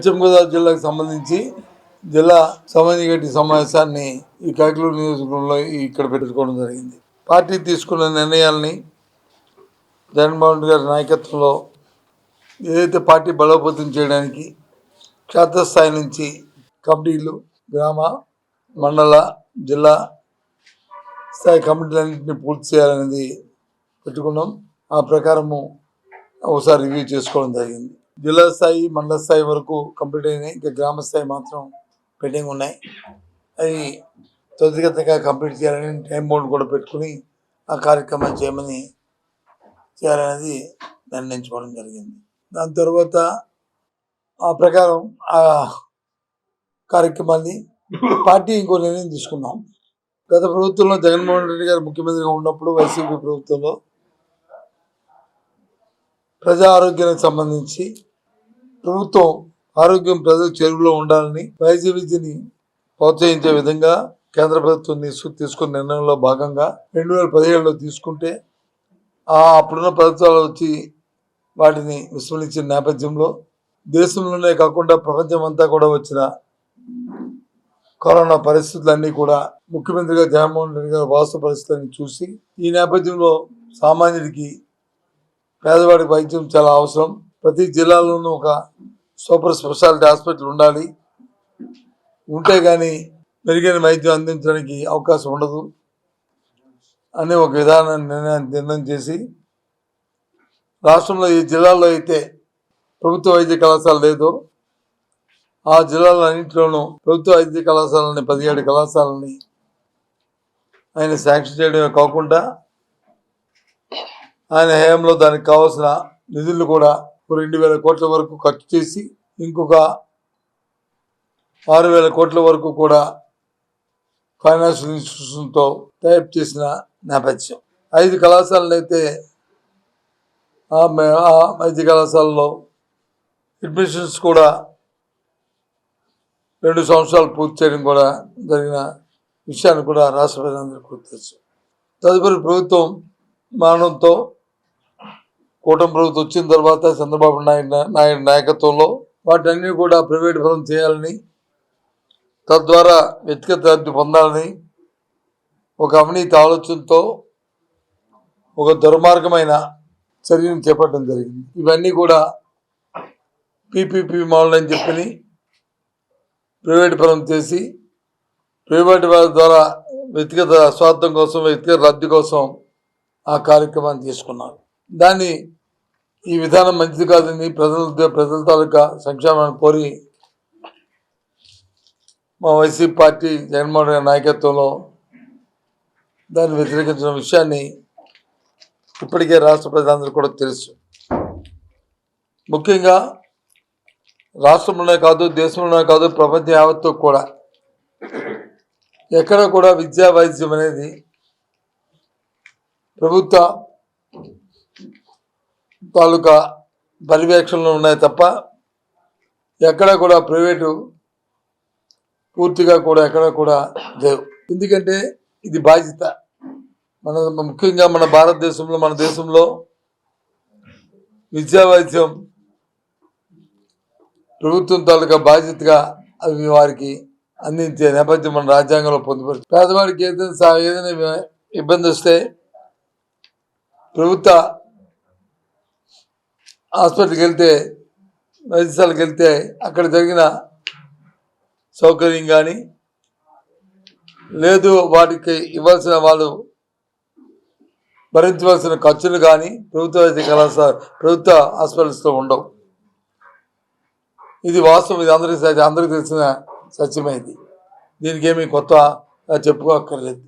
పశ్చిమ గోదావరి జిల్లాకు సంబంధించి జిల్లా సమన్వయ సమావేశాన్ని ఈ కాకిలూరు నియోజకవర్గంలో ఇక్కడ పెట్టుకోవడం జరిగింది. పార్టీ తీసుకున్న నిర్ణయాల్ని జగన్మోహన్ గారి నాయకత్వంలో ఏదైతే పార్టీ బలోపేతం చేయడానికి క్షేత్రస్థాయి నుంచి కమిటీలు గ్రామ మండల జిల్లా స్థాయి కమిటీలన్నింటినీ పూర్తి చేయాలనేది పెట్టుకున్నాం. ఆ ప్రకారము ఒకసారి రివ్యూ చేసుకోవడం జరిగింది. జిల్లా స్థాయి మండల స్థాయి వరకు కంప్లీట్ అయినాయి ఇంకా గ్రామ స్థాయి మాత్రం పెండింగ్ ఉన్నాయి. అవి త్వరితగతంగా కంప్లీట్ చేయాలని టైం బౌండ్ కూడా పెట్టుకుని ఆ కార్యక్రమం చేయమని చేయాలనేది నిర్ణయించుకోవడం జరిగింది. దాని తర్వాత ఆ ప్రకారం ఆ కార్యక్రమాన్ని పార్టీ ఇంకో నిర్ణయం తీసుకున్నాం గత ప్రభుత్వంలో జగన్మోహన్ రెడ్డి గారు ముఖ్యమంత్రిగా ఉన్నప్పుడు వైసీపీ ప్రభుత్వంలో ప్రజా ఆరోగ్యానికి సంబంధించి ప్రభుత్వం ఆరోగ్యం ప్రజల చెరువులో ఉండాలని వైద్య విద్యని ప్రోత్సహించే విధంగా కేంద్ర ప్రభుత్వం తీసుకు తీసుకున్న నిర్ణయంలో భాగంగా రెండు వేల పదిహేడులో తీసుకుంటే ఆ అప్పుడున్న ప్రభుత్వాలు వచ్చి వాటిని విస్మరించిన నేపథ్యంలో దేశంలోనే కాకుండా ప్రపంచం అంతా కూడా వచ్చిన కరోనా పరిస్థితులన్నీ కూడా ముఖ్యమంత్రిగా జగన్మోహన్ రెడ్డి గారు వాస్తవ పరిస్థితులని చూసి ఈ నేపథ్యంలో సామాన్యుడికి పేదవాడికి వైద్యం చాలా అవసరం. ప్రతి జిల్లాలోనూ ఒక సూపర్ స్పెషాలిటీ హాస్పిటల్ ఉండాలి. ఉంటే కానీ మెరుగైన వైద్యం అందించడానికి అవకాశం ఉండదు. అనే ఒక విధానాన్ని నిర్ణయం నిర్ణయం చేసి రాష్ట్రంలో ఈ జిల్లాల్లో అయితే ప్రభుత్వ వైద్య కళాశాల లేదో. ఆ జిల్లాలన్నింటిలోనూ ప్రభుత్వ వైద్య కళాశాలని పదిహేడు కళాశాలని ఆయన శాంక్షన్ చేయడమే కాకుండా ఆయన హయాంలో దానికి కావాల్సిన నిధులు కూడా రెండు వేల కోట్ల వరకు ఖర్చు చేసి ఇంకొక ఆరు వేల కోట్ల వరకు కూడా ఫైనాన్షియల్ ఇన్స్టిట్యూషన్తో టైప్ చేసిన నేపథ్యం. ఐదు కళాశాలలు అయితే ఆ కళాశాలలో అడ్మిషన్స్ కూడా రెండు సంవత్సరాలు పూర్తి చేయడం కూడా జరిగిన విషయాన్ని కూడా రాష్ట్ర అందరికీ గుర్తు తదుపరి ప్రభుత్వం మానవంతో కూటమి ప్రభుత్వం వచ్చిన తర్వాత చంద్రబాబు నాయుడు నాయుడు నాయకత్వంలో వాటన్ని కూడా ప్రైవేట్ పరం చేయాలని తద్వారా వ్యక్తిగత లబ్ధి పొందాలని ఒక అవినీతి ఆలోచనతో ఒక దుర్మార్గమైన చర్యను చేపట్టడం జరిగింది. ఇవన్నీ కూడా పీపీపీ మోడల్ అని చెప్పి ప్రైవేట్ పరం చేసి ప్రైవేట్ వారి ద్వారా వ్యక్తిగత స్వార్థం కోసం వ్యక్తిగత లబ్ధి కోసం ఆ కార్యక్రమాన్ని తీసుకున్నారు. దాన్ని ఈ విధానం మంచిది కాదని ప్రజల ప్రజల తాలూకా సంక్షేమాన్ని కోరి మా వైసీపీ పార్టీ జగన్మోహన్ రెడ్డి నాయకత్వంలో దాన్ని వ్యతిరేకించిన విషయాన్ని ఇప్పటికే రాష్ట్ర ప్రజలందరూ కూడా తెలుసు. ముఖ్యంగా రాష్ట్రంలోనే కాదు దేశంలోనే కాదు ప్రపంచ యావత్తు కూడా ఎక్కడ కూడా విద్యా వైద్యం అనేది ప్రభుత్వ తాలూకా పర్యవేక్షణలో ఉన్నాయి తప్ప ఎక్కడ కూడా ప్రైవేటు పూర్తిగా కూడా ఎక్కడ కూడా లేవు. ఎందుకంటే ఇది బాధ్యత. మన ముఖ్యంగా మన భారతదేశంలో మన దేశంలో విద్యా వైద్యం ప్రభుత్వం తాలూకా బాధ్యతగా అవి వారికి అందించే నేపథ్యం మన రాజ్యాంగంలో పొందుపరుచు పేదవాడికి ఏదైనా ఏదైనా ఇబ్బంది వస్తే ప్రభుత్వ హాస్పిటల్కి వెళ్తే వైద్యశాలకు వెళ్తే అక్కడ జరిగిన సౌకర్యం కానీ లేదు వాటికి ఇవ్వాల్సిన వాళ్ళు భరించవలసిన ఖర్చులు కానీ ప్రభుత్వ వైద్య కళాశాల ప్రభుత్వ హాస్పిటల్స్లో ఉండవు. ఇది వాస్తవం ఇది అందరికీ అందరికీ తెలిసిన సత్యమే ఇది. దీనికి ఏమీ కొత్త చెప్పుకోక్కర్లేదు.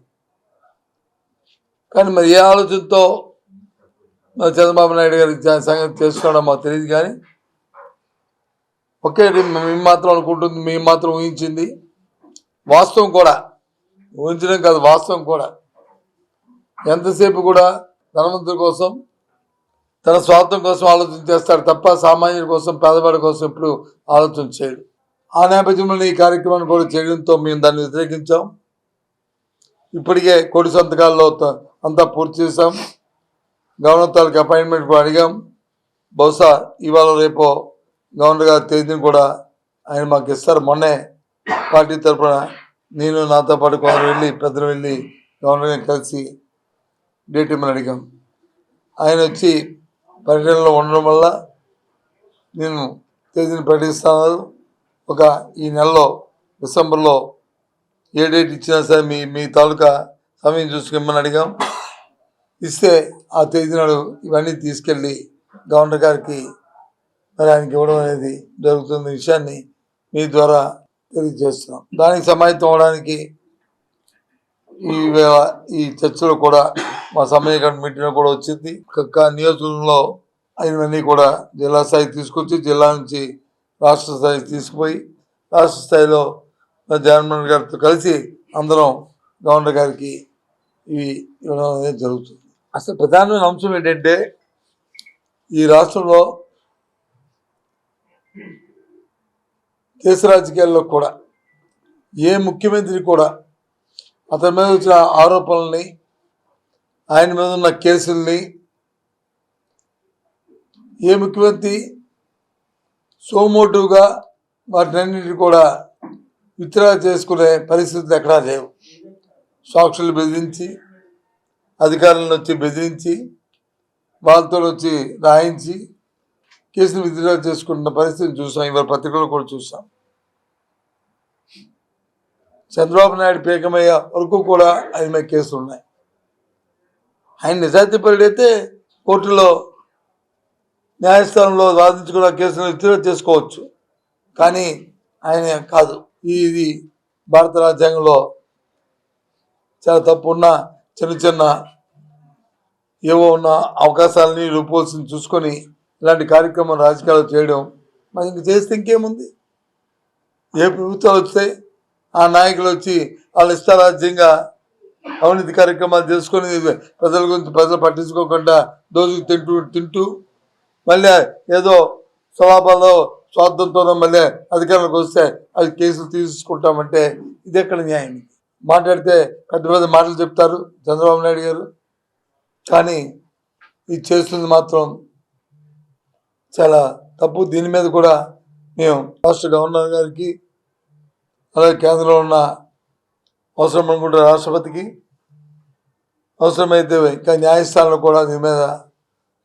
కానీ మరి ఏ ఆలోచనతో చంద్రబాబు నాయుడు గారి సంగతి చేసుకోవడం మాకు తెలియదు కానీ ఒకే మేము మాత్రం అనుకుంటుంది మేము మాత్రం ఊహించింది. వాస్తవం కూడా. ఊహించడం కాదు వాస్తవం కూడా. ఎంతసేపు కూడా ధనవంతుల కోసం తన స్వార్థం కోసం ఆలోచన చేస్తాడు తప్ప సామాన్యుల కోసం పేదవాడి కోసం ఎప్పుడు ఆలోచన చేయడు. ఆ నేపథ్యంలో ఈ కార్యక్రమాన్ని కూడా చేయడంతో మేము దాన్ని వ్యతిరేకించాం. ఇప్పటికే కోడి సంతకాల్లో అంతా పూర్తి చేశాం. గవర్నర్ తాలూకు అపాయింట్మెంట్ కూడా అడిగాం. బహుశా ఇవాళ రేపో గవర్నర్ గారి తేదీని కూడా ఆయన మాకు ఇస్తారు. మొన్నే పార్టీ తరఫున నేను నాతో పాటు కొందరు వెళ్ళి పెద్దలు వెళ్ళి గవర్నర్ గారిని కలిసి డేట్ ఇమ్మని అడిగాం. ఆయన వచ్చి పర్యటనలో ఉండడం వల్ల నేను తేదీని ప్రకటిస్తాను. ఒక ఈ నెలలో డిసెంబర్లో ఏ డేట్ ఇచ్చినా సరే మీ మీ తాలూకా సమయం చూసుకోమని అడిగాం. ఇస్తే ఆ తేదీ నాడు ఇవన్నీ తీసుకెళ్ళి గవర్నర్ గారికి మరి ఆయనకి ఇవ్వడం అనేది జరుగుతున్న విషయాన్ని మీ ద్వారా తెలియజేస్తున్నాం. దానికి సమాయత్తం అవడానికి ఈ ఈ చర్చలో కూడా మా సమయ మీటింగ్లో కూడా వచ్చింది. కక్క నియోజకవర్గంలో అయినవన్నీ కూడా జిల్లా స్థాయికి తీసుకొచ్చి జిల్లా నుంచి రాష్ట్ర స్థాయికి తీసుకుపోయి రాష్ట్ర స్థాయిలో జగన్మోహన్ గారితో కలిసి అందరం గవర్నర్ గారికి ఇవి ఇవ్వడం అనేది జరుగుతుంది. అసలు ప్రధానమైన అంశం ఏంటంటే ఈ రాష్ట్రంలో దేశ రాజకీయాల్లో కూడా ఏ ముఖ్యమంత్రి కూడా అతని మీద వచ్చిన ఆరోపణల్ని ఆయన మీద ఉన్న కేసుల్ని ఏ ముఖ్యమంత్రి సోమోటివ్గా వాటినన్నింటినీ కూడా విత్డ్రా చేసుకునే పరిస్థితులు ఎక్కడా లేవు. సాక్షులు బెదిరించి అధికారులను వచ్చి బెదిరించి వాళ్ళతో వచ్చి రాయించి కేసులు విత్డ్రా చేసుకుంటున్న పరిస్థితిని చూసాం. ఇవాళ పత్రికలు కూడా చూసాం. చంద్రబాబు నాయుడు పీకమయ్య వరకు కూడా ఆయన మీద కేసులు ఉన్నాయి. ఆయన నిజాయితీపరుడైతే కోర్టులో న్యాయస్థానంలో వాదించుకున్న కేసును విత్డ్రా చేసుకోవచ్చు. కానీ ఆయన కాదు. ఇది భారత రాజ్యాంగంలో చాలా తప్పు ఉన్న చిన్న చిన్న ఏవో ఉన్న అవకాశాలని రూపోల్స్ని చూసుకొని ఇలాంటి కార్యక్రమం రాజకీయాలు చేయడం మరి ఇంక చేస్తే ఇంకేముంది? ఏ ప్రభుత్వాలు వస్తాయి ఆ నాయకులు వచ్చి వాళ్ళు ఇష్టారాజ్యంగా అవినీతి కార్యక్రమాలు చేసుకొని ప్రజల గురించి ప్రజలు పట్టించుకోకుండా దోసుకు తింటూ తింటూ మళ్ళీ ఏదో స్వలాభాల్లో స్వార్థంతోనో మళ్ళీ అధికారులకు వస్తే అది కేసులు తీసుకుంటామంటే ఇది ఎక్కడ న్యాయం? మాట్లాడితే పెద్ద పెద్ద మాటలు చెప్తారు చంద్రబాబు నాయుడు గారు. కానీ ఇది చేస్తుంది మాత్రం చాలా తప్పు. దీని మీద కూడా మేము రాష్ట్ర గవర్నర్ గారికి అలాగే కేంద్రంలో ఉన్న అవసరం అనుకుంటే రాష్ట్రపతికి అవసరమైతే ఇంకా న్యాయస్థానంలో కూడా దీని మీద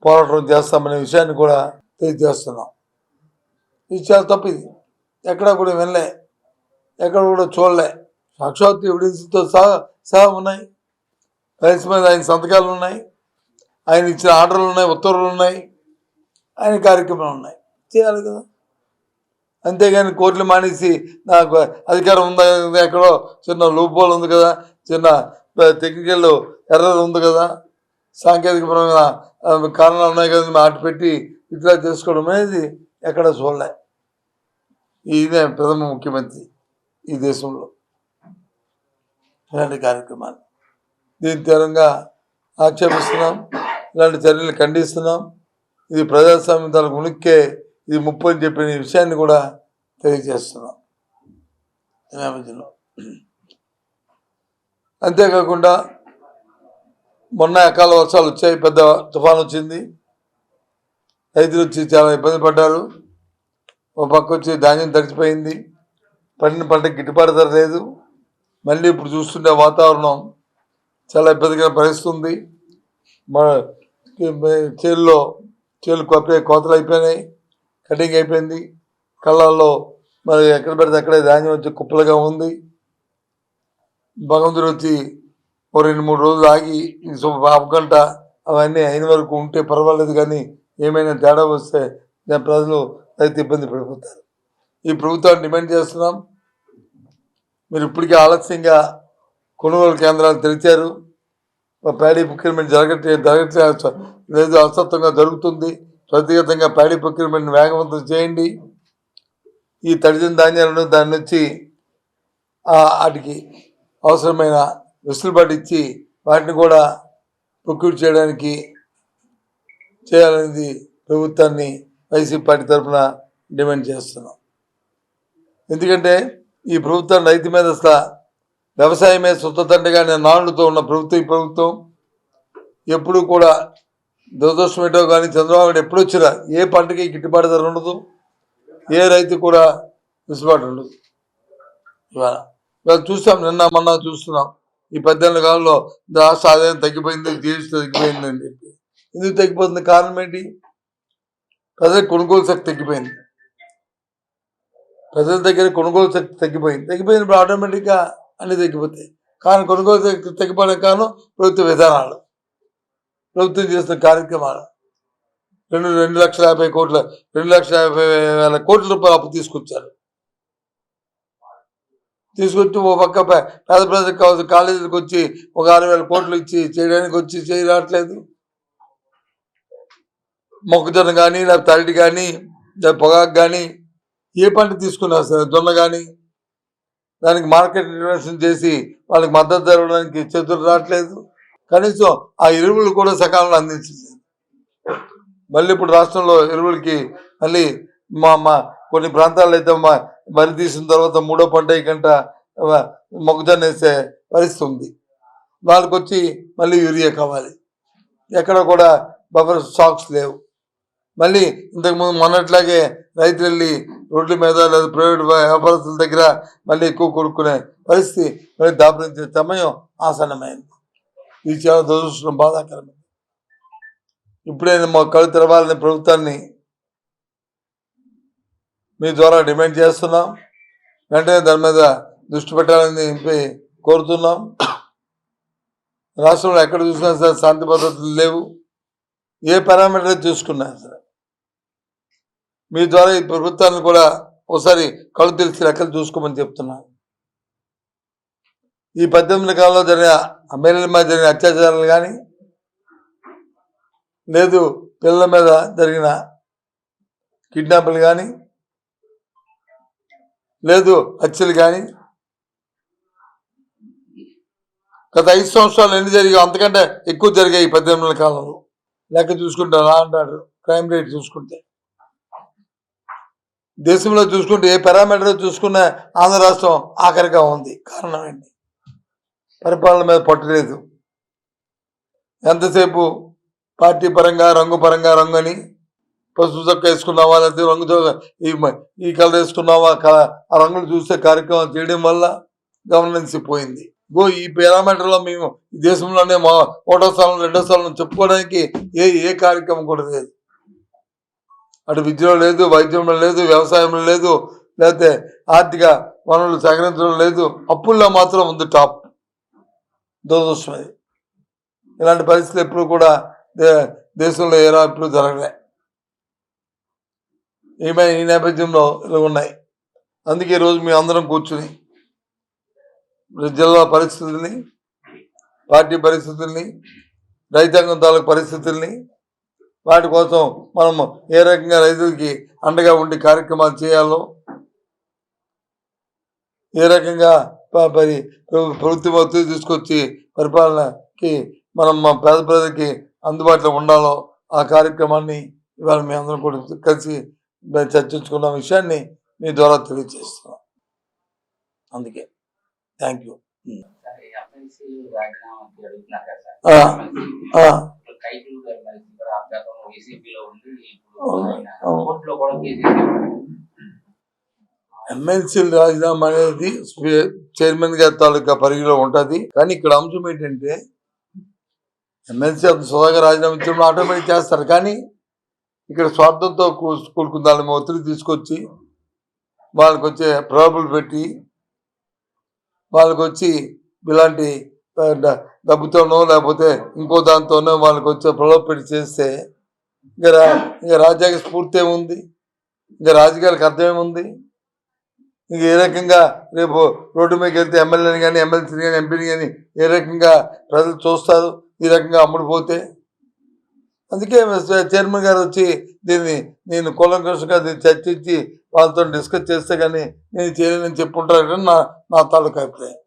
పోరాటం చేస్తామనే విషయాన్ని కూడా తెలియజేస్తున్నాం. ఇది చాలా తప్పు ఇది. ఎక్కడా కూడా వినలే. ఎక్కడ కూడా చూడలే. సాక్షాత్ ఎవిడెన్స్తో సహా సహా ఉన్నాయి. రైస్ మీద ఆయన సంతకాలు ఉన్నాయి. ఆయన ఇచ్చిన ఆర్డర్లు ఉన్నాయి ఉత్తర్వులు ఉన్నాయి. ఆయన కార్యక్రమాలు ఉన్నాయి. చేయాలి కదా. అంతేగాని కోర్టులు మానేసి నాకు అధికారం ఉందా ఎక్కడో చిన్న లూపోలు ఉంది కదా చిన్న టెక్నికల్ ఎర్రర్ ఉంది కదా సాంకేతికపరమైన కారణాలు ఉన్నాయి కదా మాట పెట్టి ఇట్లా చేసుకోవడం అనేది ఎక్కడ చూడలే. ఈయనే ప్రథమ ముఖ్యమంత్రి ఈ దేశంలో. ఇలాంటి కార్యక్రమాలు. దీని తీవ్రంగా ఆక్షేపిస్తున్నాం. ఇలాంటి చర్యలు ఖండిస్తున్నాం. ఇది ప్రజాస్వామ్యం తనకు ఉనిక్కే ఇది ముప్పు అని చెప్పిన విషయాన్ని కూడా తెలియజేస్తున్నాం. నేపథ్యంలో అంతేకాకుండా మొన్న అకాల వర్షాలు వచ్చాయి పెద్ద తుఫాన్ వచ్చింది. రైతులు వచ్చి చాలా ఇబ్బంది పడ్డారు. ఒక పక్క వచ్చి ధాన్యం తడిచిపోయింది. పండిన పంట గిట్టుబాటు ధర లేదు. మళ్ళీ ఇప్పుడు చూస్తుంటే వాతావరణం చాలా ఇబ్బందిగా పరిస్తుంది మన చేల్లో చేలు కొప్పే కోతలు అయిపోయినాయి కటింగ్ అయిపోయింది. కళ్ళల్లో మరి ఎక్కడ పెడితే అక్కడే ధాన్యం వచ్చి కుప్పలుగా ఉంది. భగవంతుడు వచ్చి ఓ రెండు మూడు రోజులు ఆగి హాఫ్ గంట అవన్నీ అయిన వరకు ఉంటే పర్వాలేదు కానీ ఏమైనా తేడా వస్తే ప్రజలు రైతు ఇబ్బంది పడిపోతారు. ఈ ప్రభుత్వాన్ని డిమాండ్ చేస్తున్నాం. మీరు ఇప్పటికే ఆలస్యంగా కొనుగోలు కేంద్రాలు తెరిచారు. ప్యాడీ ప్రొక్యూర్మెంట్ జరగట్లే జరగట్లేదు లేదు అసత్వంగా జరుగుతుంది. త్వరితగతంగా ప్యాడీ ప్రొక్యూర్మెంట్ వేగవంతం చేయండి. ఈ తడిచిన ధాన్యాలను దాని నుంచి వాటికి అవసరమైన వెసులుబాటు ఇచ్చి వాటిని కూడా ప్రొక్యూర్ చేయడానికి చేయాలనేది ప్రభుత్వాన్ని వైసీపీ పార్టీ తరఫున డిమాండ్ చేస్తున్నాం. ఎందుకంటే ఈ ప్రభుత్వం రైతు మీద వ్యవసాయమే వ్యవసాయమే నేను నానుడుతో ఉన్న ప్రభుత్వం ఈ ప్రభుత్వం. ఎప్పుడు కూడా దురదృష్టం ఏంటో కానీ చంద్రబాబు నాయుడు ఎప్పుడు వచ్చినా ఏ పంటకి గిట్టుబాటు ధర ఉండదు. ఏ రైతు కూడా వెసులుబాటు ఉండదు. ఇవాళ ఇవాళ చూస్తాం నిన్న మొన్న చూస్తున్నాం. ఈ పద్దెనిమిది కాలంలో రాష్ట్ర ఆదాయం తగ్గిపోయింది జీఎస్టీ తగ్గిపోయింది అని చెప్పి. ఎందుకు తగ్గిపోతుంది? కారణం ఏంటి? ప్రజలకు కొనుగోలు శక్తి తగ్గిపోయింది. ప్రజల దగ్గర కొనుగోలు శక్తి తగ్గిపోయింది తగ్గిపోయినప్పుడు ఆటోమేటిక్గా అన్నీ తగ్గిపోతాయి కానీ కొనుగోలు శక్తి తగ్గిపోవడం కారణం ప్రభుత్వ విధానాలు. ప్రభుత్వం చేస్తున్న కార్యక్రమాలు. రెండు రెండు లక్షల యాభై కోట్ల రెండు లక్షల యాభై వేల కోట్ల రూపాయలు అప్పు తీసుకొచ్చారు. తీసుకొచ్చి ఓ పక్క పేద ప్రజలకు కావాల్సిన కాలేజీలకు వచ్చి ఒక ఆరు వేల కోట్లు ఇచ్చి చేయడానికి వచ్చి చేయి రావట్లేదు మొక్కజొన్న కానీ లేకపోతే అరటి కానీ లేకపోతే పొగాకు కానీ ఏ పంట తీసుకున్నా సరే జొన్న కానీ దానికి మార్కెట్ ఇన్వెస్ట్మెంట్ చేసి వాళ్ళకి మద్దతు ధర ఇవ్వడానికి చేతులు రావట్లేదు. కనీసం ఆ ఎరువులు కూడా సకాలంలో అందించలేదు మళ్ళీ ఇప్పుడు రాష్ట్రంలో ఎరువులకి మళ్ళీ మా మా కొన్ని ప్రాంతాల్లో అయితే మా వరి తీసిన తర్వాత మూడో పంట కంట మొక్కజొన్న వేసే పరిస్థితి ఉంది. వాళ్ళకి వచ్చి మళ్ళీ యూరియా కావాలి. ఎక్కడ కూడా బఫర్ స్టాక్స్ లేవు. మళ్ళీ ఇంతకుముందు మొన్నట్లాగే రైతులు వెళ్ళి రోడ్ల మీద లేదా ప్రైవేట్ వ్యాపారస్తుల దగ్గర మళ్ళీ ఎక్కువ కొనుక్కునే పరిస్థితి మళ్ళీ దాపరించే సమయం ఆసన్నమైంది. ఇది చాలా దురదృష్టం బాధాకరమైంది. ఇప్పుడైనా మా కళ్ళు తెరవాలని ప్రభుత్వాన్ని మీ ద్వారా డిమాండ్ చేస్తున్నాం. వెంటనే దాని మీద దృష్టి పెట్టాలని చెప్పి కోరుతున్నాం. రాష్ట్రంలో ఎక్కడ చూసినా సరే శాంతి భద్రతలు లేవు. ఏ పారామీటర్ చూసుకున్నా సరే. మీ ద్వారా ఈ ప్రభుత్వాన్ని కూడా ఒకసారి కళ్ళు తెలిసి లెక్కలు చూసుకోమని చెప్తున్నాను ఈ పద్దెనిమిది కాలంలో జరిగిన ఎమ్మెల్యేల మీద జరిగిన అత్యాచారాలు కానీ లేదు పిల్లల మీద జరిగిన కిడ్నాపులు కానీ లేదు హత్యలు కానీ గత ఐదు సంవత్సరాలు ఎన్ని జరిగాయి అంతకంటే ఎక్కువ జరిగాయి ఈ పద్దెనిమిది కాలంలో. లెక్క చూసుకుంటే అంటాడు క్రైమ్ రేట్ చూసుకుంటే. దేశంలో చూసుకుంటే ఏ పారామీటర్ చూసుకున్నా ఆంధ్ర రాష్ట్రం ఆఖరిగా ఉంది. కారణం ఏంటి? పరిపాలన మీద పట్టలేదు. ఎంతసేపు పార్టీ పరంగా రంగు పరంగా రంగు అని పసుపు చొక్క వేసుకున్నావా? లేకపోతే రంగు చొక్క ఈ ఈ కలర్ వేసుకున్నావా? ఆ రంగులు చూసే కార్యక్రమం చేయడం వల్ల గవర్నెన్స్ పోయింది. గో ఈ పారామీటర్లో మేము ఈ దేశంలోనే మా ఒకటో స్థానం రెండో స్థానం చెప్పుకోవడానికి ఏ ఏ కార్యక్రమం కూడా లేదు. అటు విద్యలో లేదు వైద్యంలో లేదు వ్యవసాయంలో లేదు లేకపోతే ఆర్థిక వనరులు సేకరించడం లేదు. అప్పుల్లో మాత్రం ఉంది టాప్. దురదృష్టమది ఇలాంటి పరిస్థితులు ఎప్పుడు కూడా దే- దేశంలో ఏ ఎప్పుడు జరగలే. ఏమై ఈ నేపథ్యంలో ఇలా ఉన్నాయి. అందుకే ఈరోజు మీ అందరం కూర్చుని జిల్లా పరిస్థితుల్ని పార్టీ పరిస్థితుల్ని రైతాంగం తాలూకు పరిస్థితుల్ని వాటి కోసం మనం ఏ రకంగా రైతులకి అండగా ఉండి కార్యక్రమాలు చేయాలో ఏ రకంగా మరి ప్ర- ప్రభుత్వం ఒత్తిడి తీసుకొచ్చి పరిపాలనకి మనం మా పేద ప్రజలకి అందుబాటులో ఉండాలో ఆ కార్యక్రమాన్ని ఇవాళ మీ అందరం కూడా కలిసి చర్చించుకున్న విషయాన్ని మీ ద్వారా తెలియజేస్తున్నాం. అందుకే. Thank you. అడుగుతున్నారు కదా గతంలో వైసీపీలో ఉండి ఇప్పుడు అవును, ఆయన అవును. కోర్టులో కూడా కేసేసారు ఎమ్మెల్సీ రాజీనామా అనేది చైర్మన్ గారి తాలూకా పరిధిలో ఉంటది. కానీ ఇక్కడ అంశం ఏంటంటే ఎమ్మెల్సీ అంత సోదాగా రాజీనామా ఇచ్చినప్పుడు ఆటోమేటిక్ చేస్తారు. కానీ ఇక్కడ స్వార్థంతో కూ- కూడుకున్న దాని ఒత్తిడి తీసుకొచ్చి వాళ్ళకి వచ్చే ప్రాబుల్ పెట్టి వాళ్ళకి వచ్చి ఇలాంటి డబ్బుతోనో లేకపోతే ఇంకో దాంతోనో వాళ్ళకి వచ్చే ప్రలోభపెట్టి చేస్తే ఇంకా రా ఇంకా రాజ్యాంగ స్ఫూర్తి ఏముంది? ఇంకా రాజకీయాలకు అర్థమేముంది ఇంక ఏ రకంగా రేపు రోడ్డు మీదకి వెళ్తే ఎమ్మెల్యేని కానీ ఎమ్మెల్సీని కానీ ఎంపీని కానీ ఏ రకంగా ప్రజలు చూస్తారు? ఈ రకంగా అమ్ముడుపోతే? అందుకే చైర్మన్ గారు వచ్చి దీన్ని నేను కులంకృష్ణగా దీన్ని చర్చించి వాళ్ళతో డిస్కస్ చేస్తే కానీ నేను చేయలేనని చెప్పుంటారు నా నా తాలూకా అభిప్రాయం.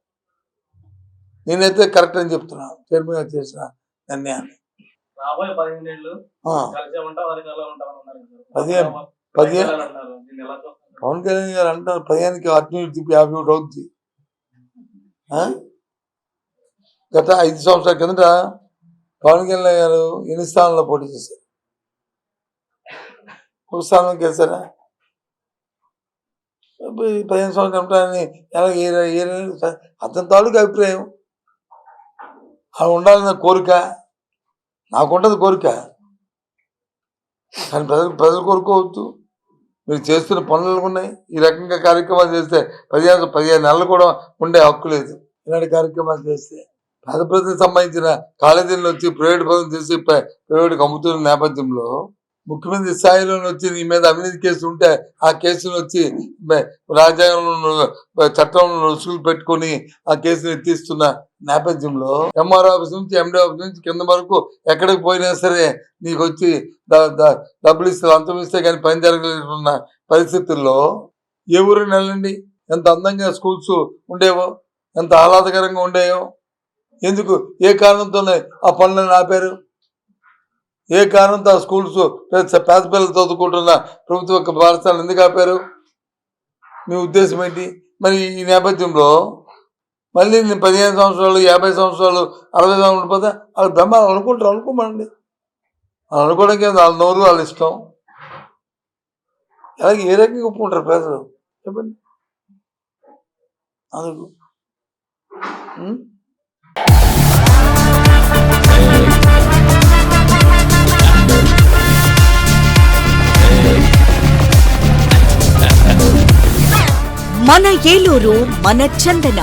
నేనైతే కరెక్ట్ అని చెప్తున్నాను చైర్మన్ గారు చేసిన నిర్ణయాన్ని. పదిహేను పదిహేను పవన్ కళ్యాణ్ గారు అంటారు పదిహేనుకి అటు తిప్పి యాభై ఒకటి అవుద్ది? గత ఐదు సంవత్సరాల కిందట పవన్ కళ్యాణ్ గారు ఎన్ని స్థానంలో పోటీ చేశారు? ఒక స్థానం గెలిచారా? ఈ పదిహేను సంవత్సరాలు ఉంటానని ఎలా ఏ అతని తాలూకు అభిప్రాయం? అలా ఉండాలన్న కోరిక నాకుంటది కోరిక. కానీ ప్రజలు ప్రజలు కోరుకోవద్దు. మీరు చేస్తున్న పనులు ఉన్నాయి. ఈ రకంగా కార్యక్రమాలు చేస్తే పదిహేను పదిహేను నెలలు కూడా ఉండే హక్కు లేదు. ఇలాంటి కార్యక్రమాలు చేస్తే పేద ప్రజలకు సంబంధించిన కాలేజీలు వచ్చి ప్రైవేట్ పనులు చేసి ప్రైవేట్కి అమ్ముతున్న నేపథ్యంలో ముఖ్యమంత్రి స్థాయిలో వచ్చి నీ మీద అవినీతి కేసు ఉంటే ఆ కేసును వచ్చి రాజ్యాంగంలో చట్టంలో రుసుగులు పెట్టుకొని ఆ కేసును ఎత్తిస్తున్న నేపథ్యంలో ఎంఆర్ ఆఫీస్ నుంచి ఎండీ ఆఫీస్ నుంచి కింద వరకు ఎక్కడికి పోయినా సరే నీకు వచ్చి డబ్బులు ఇస్తే అంతం ఇస్తే కానీ పని జరగలేకున్న పరిస్థితుల్లో ఏ ఊరు ఎంత అందంగా స్కూల్స్ ఉండేవో? ఎంత ఆహ్లాదకరంగా ఉండేవో? ఎందుకు? ఏ కారణంతోనే ఆ పనులను ఆపారు? ఏ కారణంతో ఆ స్కూల్స్ పేద పేద పిల్లలు చదువుకుంటున్న ప్రభుత్వ యొక్క పాఠశాలను ఎందుకు ఆపారు? మీ ఉద్దేశం ఏంటి? మరి ఈ నేపథ్యంలో మళ్ళీ నేను పదిహేను సంవత్సరాలు యాభై సంవత్సరాలు అరవై సంవత్సరాలు ఉండిపోతే వాళ్ళు బ్రహ్మాలు అనుకుంటారు అనుకోమండి. వాళ్ళు అనుకోవడానికి వాళ్ళ నోరు వాళ్ళ ఇష్టం. అలాగే ఏ రకంగా ఒప్పుకుంటారు ప్రజలు? చెప్పండి. అందుకు. మన ఏలూరు మన చందన.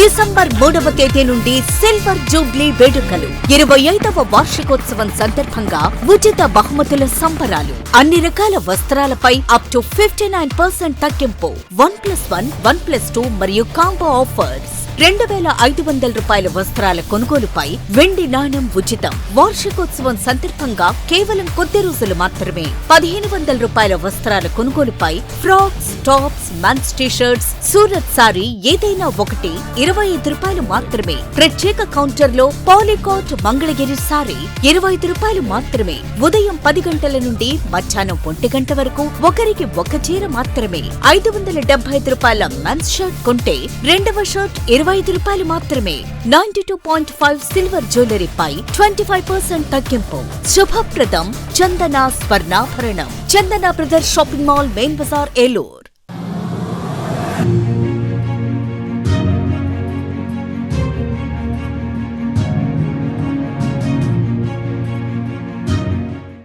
డిసెంబర్ మూడవ తేదీ నుండి సిల్వర్ జూబ్లీ వేడుకలు. ఇరవై ఐదవ వార్షికోత్సవం సందర్భంగా ఉచిత బహుమతుల సంబరాలు. అన్ని రకాల వస్త్రాలపై up to fifty nine percent తగ్గింపు. One plus one one plus two మరియు కాంబో ఆఫర్స్ రెండు వేల ఐదు వందల రూపాయల వస్త్రాల కొనుగోలుపై వెండి నాణం ఉచితం. వార్షికోత్సవం సందర్భంగా కేవలం కొద్ది రోజులు మాత్రమే పదిహేను వందల రూపాయల వస్త్రాల కొనుగోలుపై frocks tops mens T-shirts Surat sari ఏదైనా ఒకటి ఇరవై ఐదు రూపాయలు మాత్రమే. ప్రత్యేక కౌంటర్లో పాలికాట్ మంగళగిరి సారీ ఇరవై ఐదు రూపాయలు మాత్రమే. ఉదయం పది గంటల నుండి మధ్యాహ్నం ఒంటి గంట వరకు ఒకరికి ఒక చీర మాత్రమే. ఐదు వందల డెబ్బై ఐదు రూపాయల మెన్స్ షర్ట్ కొంటే రెండవ షర్ట్ ఇరవై ఐదు రూపాయలు మాత్రమే. Ninety two point five silver జ్యువెలరీపై twenty five percent తగ్గింపు. శుభప్రదం Chandana స్వర్ణాభరణం. Chandana brother shopping mall main Bazar Eluru.